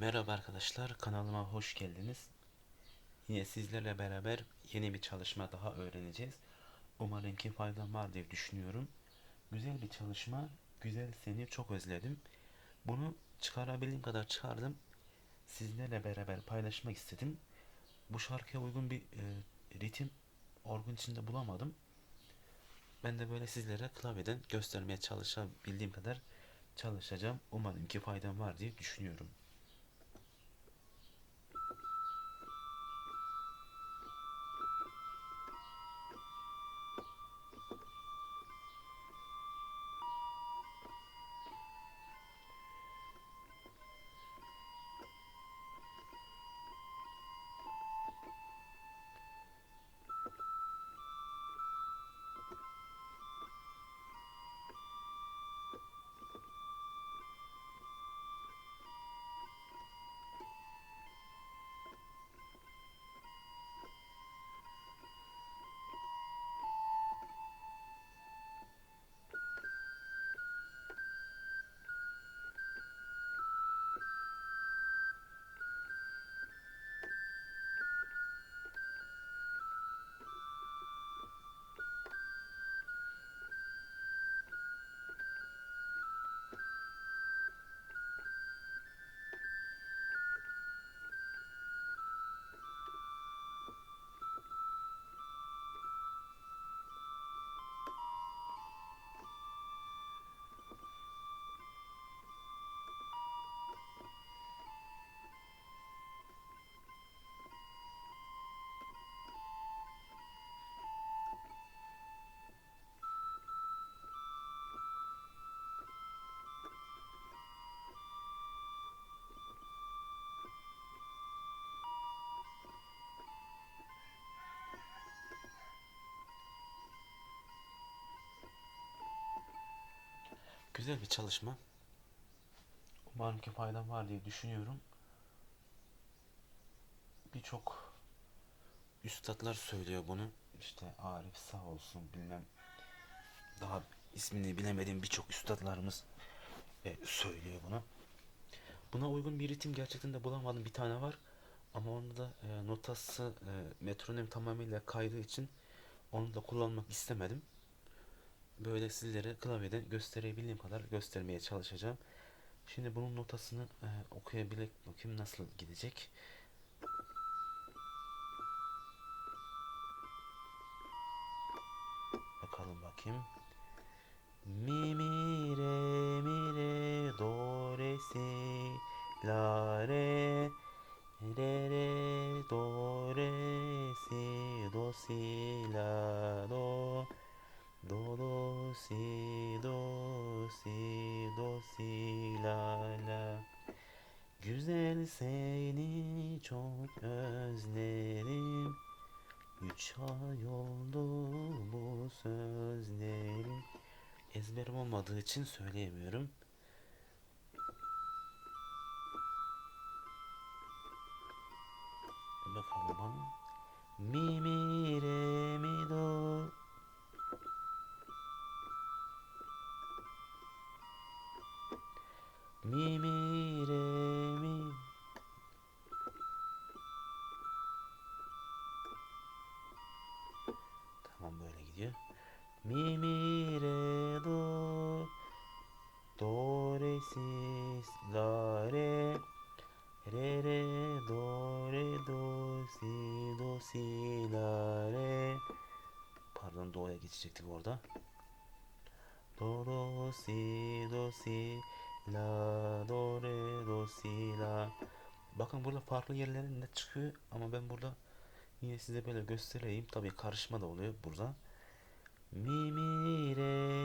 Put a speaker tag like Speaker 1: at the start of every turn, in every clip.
Speaker 1: Merhaba arkadaşlar, kanalıma hoş geldiniz. Yine sizlerle beraber yeni bir çalışma daha öğreneceğiz. Umarım ki faydam var diye düşünüyorum. Güzel bir çalışma, güzel seni çok özledim. Bunu çıkarabildiğim kadar çıkardım. Sizlerle beraber paylaşmak istedim. Bu şarkıya uygun bir e, ritim orgun içinde bulamadım. Ben de böyle sizlere klavyeden göstermeye çalışabildiğim kadar çalışacağım. Umarım ki faydam var diye düşünüyorum. Güzel bir çalışma. Umarım ki faydam var diye düşünüyorum. Birçok üstadlar söylüyor bunu. İşte Arif sağ olsun bilmem daha ismini bilemediğim birçok üstadlarımız e, söylüyor bunu. Buna uygun bir ritim gerçekten de bulamadım. Bir tane var. Ama onda da e, notası e, metronom tamamıyla kaydığı için onu da kullanmak istemedim. Böyle sizlere klavyeden gösterebildiğim kadar göstermeye çalışacağım. Şimdi bunun notasını e, okuyabilek bakayım nasıl gidecek. Bakalım bakayım. Mi mi re mi re do re si la re re re do re si do si seni çok özlerim Üç ay oldu bu sözlerim Ezberim olmadığı için söyleyemiyorum. Bakalım. Mi mi re mi do Mi mi Mi mi re do Do re si la re Re re do re do si do si la re Pardon do'ya geçecektik orada. Do do si do si la do re do si la Bakın burada farklı yerlerinde çıkıyor ama ben burada yine size böyle göstereyim. Tabii karışma da oluyor burada. Mi mi re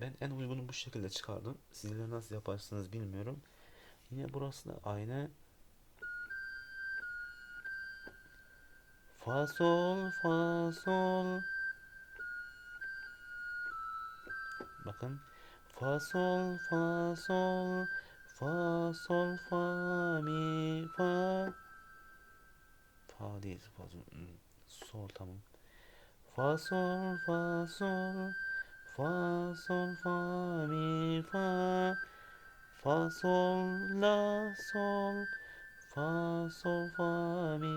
Speaker 1: Ben en uygunu bu şekilde çıkardım. Sizler nasıl yaparsınız bilmiyorum. Yine burası da aynı. Fa sol fa sol. Bakın. Fa sol fa sol. Fa sol fa mi fa. Fa değil fa. Hmm, Sol tamam. Fa sol fa sol. Fa sol fa mi fa. Fa sol la sol. Fa sol fa mi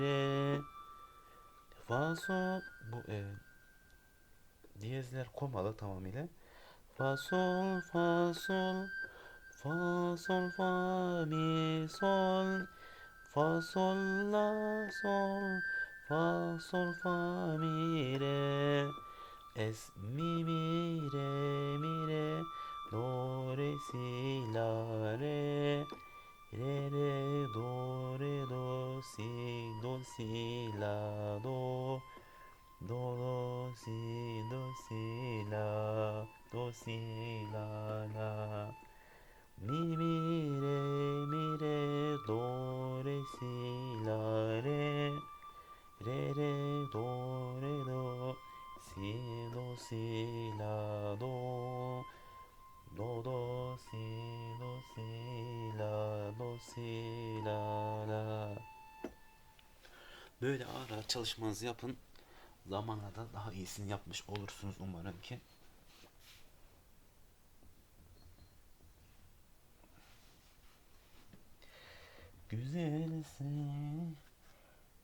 Speaker 1: re. Fa sol bu e, diyezler komalı tamamıyla. Fa sol fa sol. Fa sol fa mi sol. Fa sol la sol. Fa sol fa mi re. Es mi mi re mi re do re si la re. Re re do re do si do si la do. Do do si do si la do si la. Si la do. Do do si do si la do si la la. Böyle ağır ağır çalışmanızı yapın. Zamanla da daha iyisini yapmış olursunuz umarım ki. Güzel seni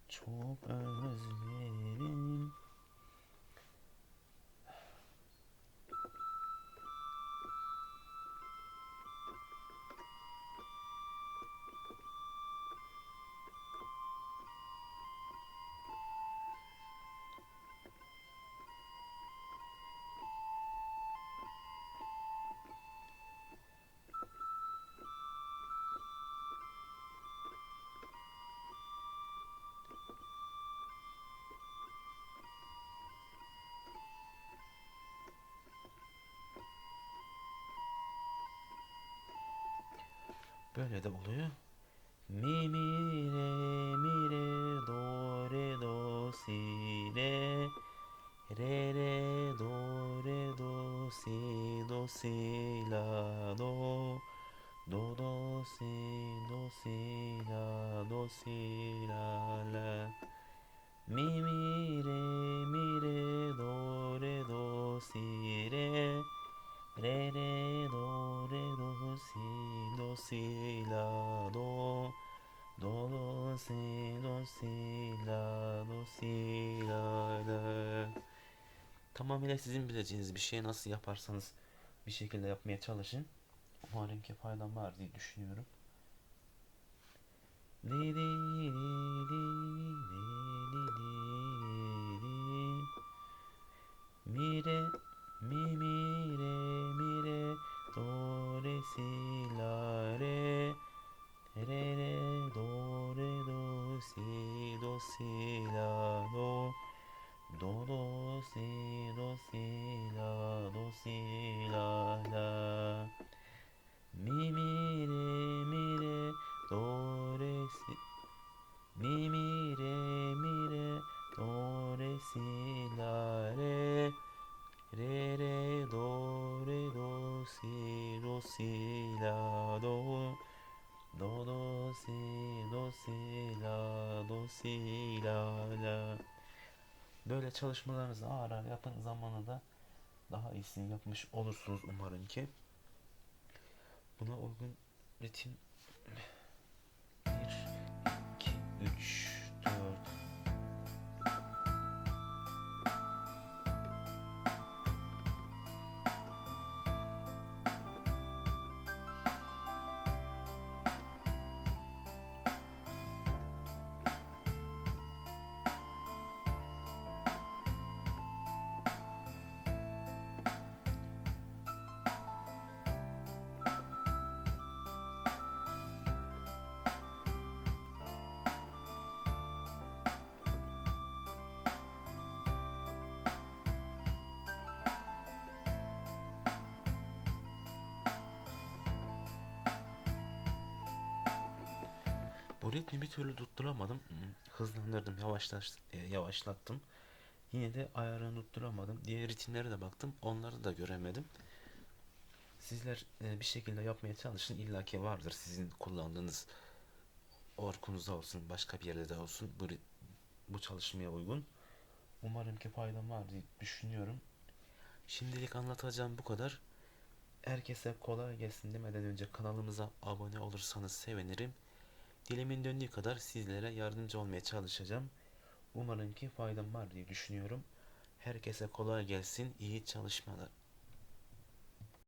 Speaker 1: çok özlerim. Böyle de oluyor. Mi mi re mi re do re do si re. Re re do re do si do si la do. Do do si do si la do si la la. Mi mi re mi re do re do si re. Re re do re do si si la do do do si do si la do si la la Tamamıyla sizin bileceğiniz bir şeyi nasıl yaparsanız bir şekilde yapmaya çalışın. Umarım ki faydam var diye düşünüyorum. Di di di di si la do do do si la do si la la Böyle çalışmalarınızı ağır ağır yapın zamanla da daha iyisini yapmış olursunuz umarım ki. Buna uygun ritim 1 2 3 4 Bu ritmi bir türlü tutturamadım. Hızlandırdım, e, yavaşlattım. Yine de ayarını tutturamadım. Diğer ritimlere de baktım. Onları da göremedim. Sizler e, bir şekilde yapmaya çalışın. İlla ki vardır sizin kullandığınız Orkunuzda olsun, başka bir yerde de olsun bu, bu çalışmaya uygun. Umarım ki faydam var diye düşünüyorum. Şimdilik anlatacağım bu kadar. Herkese kolay gelsin demeden önce kanalımıza abone olursanız sevinirim. Dilimin döndüğü kadar sizlere yardımcı olmaya çalışacağım. Umarım ki faydam var diye düşünüyorum. Herkese kolay gelsin, iyi çalışmalar.